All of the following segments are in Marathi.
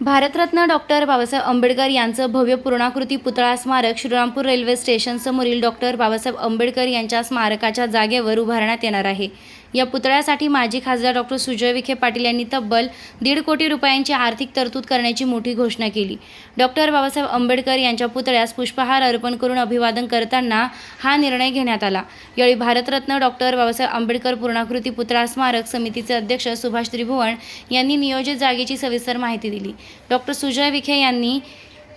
भारतरत्न डॉक्टर बाबासाहेब आंबेडकर यांचं भव्य पूर्णाकृती पुतळा स्मारक श्रीरामपूर रेल्वे स्टेशनसमोरील डॉक्टर बाबासाहेब आंबेडकर यांच्या स्मारकाच्या जागेवर उभारण्यात येणार आहे. या पुतळ्यासाठी माजी खासदार डॉक्टर सुजय विखे पाटील यांनी तब्बल दीड कोटी रुपयांची आर्थिक तरतूद करण्याची मोठी घोषणा केली. डॉक्टर बाबासाहेब आंबेडकर यांच्या पुतळ्यास पुष्पहार अर्पण करून अभिवादन करताना हा निर्णय घेण्यात आला. यावेळी भारतरत्न डॉक्टर बाबासाहेब आंबेडकर पूर्णाकृती पुतळा स्मारक समितीचे अध्यक्ष सुभाष त्रिभुवन यांनी नियोजित जागेची सविस्तर माहिती दिली. डॉक्टर सुजय विखे यांनी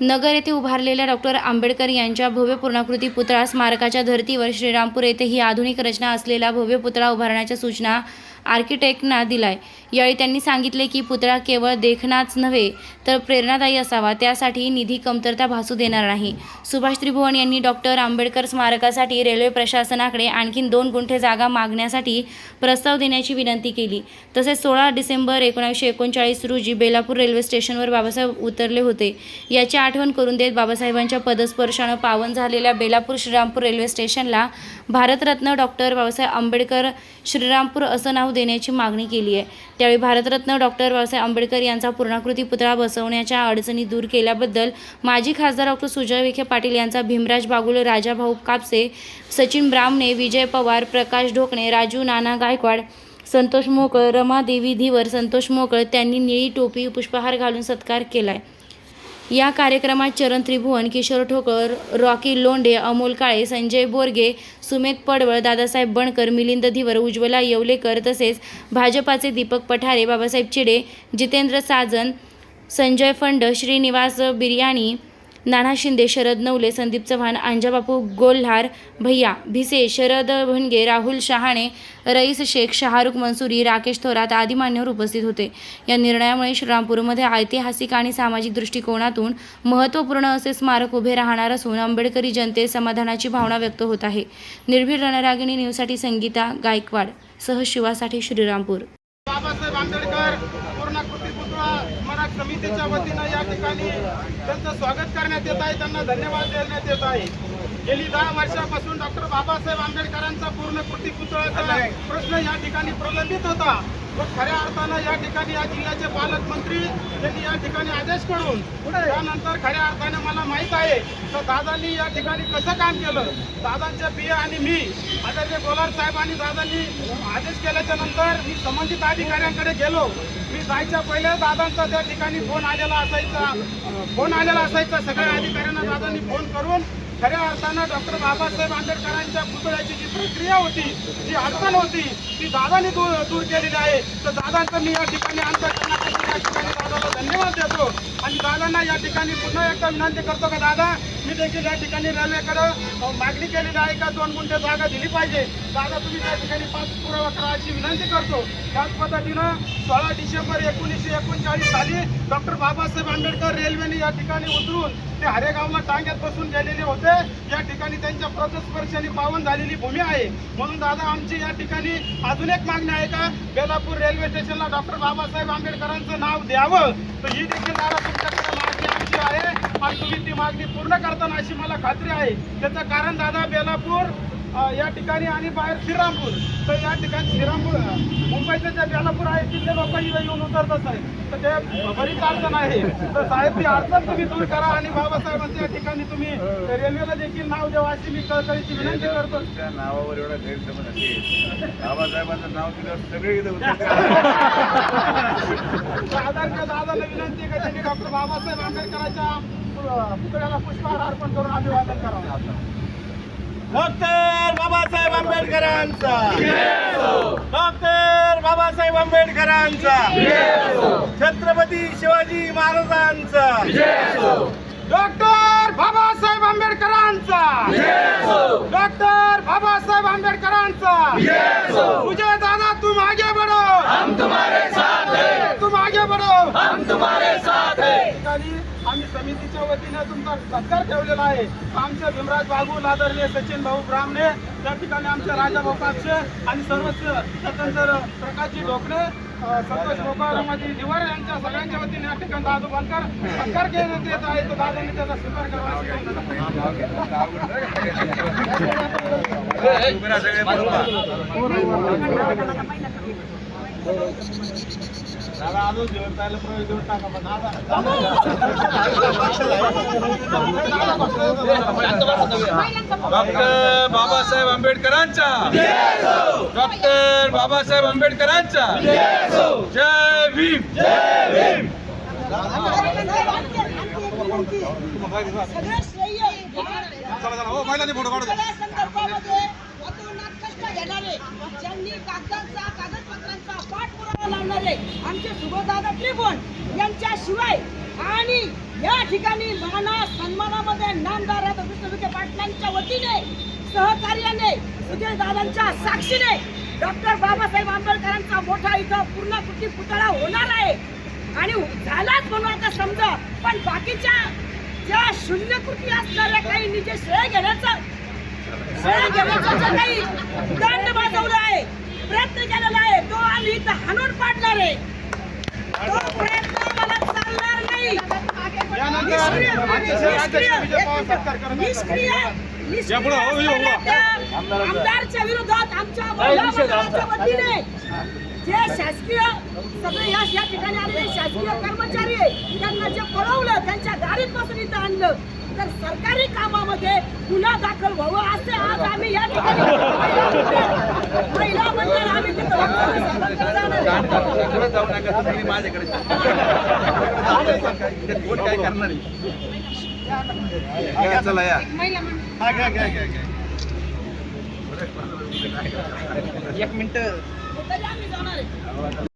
नगर येथे उभारलेल्या डॉक्टर आंबेडकर यांच्या भव्य पूर्णाकृती पुतळा स्मारकाच्या धर्तीवर श्रीरामपूर येथे ही आधुनिक रचना असलेला भव्य पुतळा उभारण्याच्या सूचना आर्किटेक्टना दिलाय. यावेळी त्यांनी सांगितले की पुतळा केवळ देखणाच नव्हे तर प्रेरणादायी असावा. त्यासाठी निधी कमतरता भासू देणार नाही. सुभाष त्रिभुवन यांनी डॉक्टर आंबेडकर स्मारकासाठी रेल्वे प्रशासनाकडे आणखीन दोन गुंठे जागा मागण्यासाठी प्रस्ताव देण्याची विनंती केली. तसेच सोळा डिसेंबर एकोणीसशे एकोणचाळीस रोजी बेलापूर रेल्वे स्टेशनवर बाबासाहेब उतरले होते. याच्या आठवण करून देत बाबासाहेबांच्या पदस्पर्शानं पावन झालेल्या बेलापूर श्रीरामपूर रेल्वे स्टेशनला भारतरत्न डॉक्टर बाबासाहेब आंबेडकर श्रीरामपूर असं नाव देण्याची मागणी केली आहे. त्यावेळी भारतरत्न डॉक्टर बाबासाहेब आंबेडकर यांचा पूर्णाकृती पुतळा बसवण्याच्या अडचणी दूर केल्याबद्दल माजी खासदार डॉक्टर सुजय विखे पाटील यांचा भीमराज बागुल राजाभाऊ कापसे सचिन ब्रामणे विजय पवार प्रकाश ढोकणे राजू नाना गायकवाड संतोष मोकळ रमादेवी धीवर संतोष मोकळ त्यांनी निळी टोपी पुष्पहार घालून सत्कार केला आहे या कार्यक्रमात चरण त्रिभुवन किशोर ठोकर रॉकी लोंढे अमोल काळे संजय बोरगे सुमेध पडवळ दादासाहेब बनकर मिलिंद धीवर उज्ज्वला येवलेकर तसेच भाजपाचे दीपक पठारे बाबासाहेब चिडे जितेंद्र साजन संजय फंड श्रीनिवास बिर्याणी नाना शिंदे शरद नवले संदीप चव्हाण अंजाबापू गोल्हार भैया भिसे शरद भणगे राहुल शहाणे रईस शेख शहारुख मंसुरी राकेश थोरात आदी मान्यवर उपस्थित होते. या निर्णयामुळे श्रीरामपूरमध्ये ऐतिहासिक आणि सामाजिक दृष्टिकोनातून महत्त्वपूर्ण असे स्मारक उभे राहणार असून आंबेडकरी जनतेत समाधानाची भावना व्यक्त होत आहे. निर्भीड रणरागिणी न्यूजसाठी संगीता गायकवाड सह शिवासाठी श्रीरामपूर. बाबासाहेब आंबेडकर समितीच्या वतीनं या ठिकाणी त्यांचं स्वागत करण्यात येत आहे त्यांना धन्यवाद देण्यात येत आहे. गेली दहा वर्षापासून डॉक्टर बाबासाहेब आंबेडकरांचा पूर्णकृती पुतळ्याचा प्रश्न या ठिकाणी प्रलंबित होता. व खऱ्या अर्थानं या ठिकाणी या जिल्ह्याचे पालकमंत्री यांनी या ठिकाणी आदेश करून त्यानंतर खऱ्या अर्थानं मला माहीत आहे तर दादांनी या ठिकाणी कसं काम केलं? दादांच्या पिय आणि मी आदरणीय गोलार साहेब आणि दादांनी आदेश केल्याच्यानंतर मी संबंधित अधिकाऱ्यांकडे गेलो. मी जायच्या पहिले दादांचा त्या ठिकाणी फोन आलेला असायचा फोन आलेला असायचा. सगळ्या अधिकाऱ्यांना दादांनी फोन करून खऱ्या अर्थानं डॉक्टर बाबासाहेब आंबेडकरांच्या पुतळ्याची जी प्रक्रिया होती जी अडचण होती ती दादांनी दूर दूर केलेली आहे. तर दादांचं मी या ठिकाणी अंतकरणासाठी या ठिकाणी दादाला धन्यवाद देतो. आणि दादांना या ठिकाणी पुन्हा एकदा विनंती करतो का दादा मी देखील या ठिकाणी रेल्वेकडं मागणी केलेली आहे का? दोन गुंठे जागा दिली पाहिजे. जागा तुम्ही त्या ठिकाणी पाच पुरावा करा अशी विनंती करतो. त्याच पद्धतीनं सोळा डिसेंबर एकोणीसशे एकोणचाळीस साली डॉक्टर बाबासाहेब आंबेडकर रेल्वेने या ठिकाणी उतरून ते हरेगावला टांग्यात बसून गेलेले होते. या ठिकाणी त्यांच्या पदस्पर्शाने पावन झालेली भूमी आहे. म्हणून दादा आमची या ठिकाणी अजून एक मागणी आहे का? बेलापूर रेल्वे स्टेशनला डॉक्टर बाबासाहेब आंबेडकरांचं नाव द्यावं. तर ही देखील दादा तुमच्याकडे मागणी आमची आहे. तुम्ही ती मागणी पूर्ण करताना अशी मला खात्री आहे. त्याचं कारण दादा बेलापूर या ठिकाणी आणि बाहेर श्रीरामपूर. तर या ठिकाणी श्रीरामपूर मुंबईचं जे बेलापूर आहे तिथले लोक येऊन उतरतच आहे तर ते बरीच अडचण आहे. तर साहेब ती अडचण तुम्ही दूर करा आणि बाबासाहेबांच्या ठिकाणी तुम्ही रेल्वेला देखील नाव द्यावं अशी मी कळकळीची विनंती करतो. त्या नावावर एवढा गैरसमज असेल बाबासाहेबांचं नाव दिलं सगळे इथं उतरतात. आदरणीय दादाला विनंती आहे का त्यांनी डॉक्टर बाबासाहेब आंबेडकरांच्या पुतळ्याला पुष्पहार अर्पण करून अभिवादन करावं डॉक्टर बाबासाहेब आंबेडकरांचा. डॉक्टर बाबासाहेब आंबेडकरांचा. छत्रपती शिवाजी महाराजांचा. डॉक्टर बाबासाहेब आंबेडकरांचा. डॉक्टर बाबासाहेब आंबेडकरांचा. आम्ही समितीच्या वतीने तुमचा सत्कार ठेवलेला आहे. आमच्या भीमराज बागुल लादरले सचिन भाऊ ब्रामणे त्या ठिकाणी आमच्या राजा कापसे आणि सर्व स्वतंत्र प्रकाशजी ढोकणे संतोष गोपाळ दिवार यांच्या सगळ्यांच्या वतीने या ठिकाणी दादू बनकर सत्कार घेण्यात येत आहे. तो दादांनी त्याचा स्वीकार करावा दादा अजून अशी प्रवेश देऊन टाका सगळे दादा. डॉक्टर बाबासाहेब आंबेडकरांचा. डॉक्टर बाबासाहेब आंबेडकरांचा. जय भीम. जय भीम ज्यांनी कागदांचा कागदपत्रांचा पाठपुरावा लावणारे आमचे सुभदादा त्रिभुवन यांच्याशिवाय आणि या ठिकाणी माना सन्मानामध्ये नामदार राधाकृष्ण विखे पाटलांच्या वतीने सहकार्याने सुजय दादांच्या साक्षीने डॉक्टर बाबासाहेब आंबेडकरांचा मोठा इथं पूर्ण कृती पुतळा होणार आहे. आणि झालाच म्हणून आता समजा पण बाकीच्या ज्या शून्यकृती असणाऱ्या काही निजे श्रेय घेण्याचं श्रेय घेण्याचं काही दंड वाजवला आहे प्रयत्न केलेला आहे तो आम्ही इथं हाणून पाडणार आहे. तो प्रयत्न मला चालणार नाही. निष्क्रिय असणाऱ्या त्या आमदारच्या विरोधात आमच्या वतीने जे शासकीय सगळे या या ठिकाणी आलेले शासकीय कर्मचारी त्यांना जे पळवलं त्यांच्या गाडीत बसून इथं आणलं. तर सरकारी कामामध्ये गुन्हा दाखल व्हावं असे आज आम्ही या ठिकाणी महिला मंडळ आम्ही तिथं वक्तव्य सादर करणार आहे. जाऊ नका तुम्ही माझ्याकडे कोण काय करणार आहे? चला या. हा, घ्या,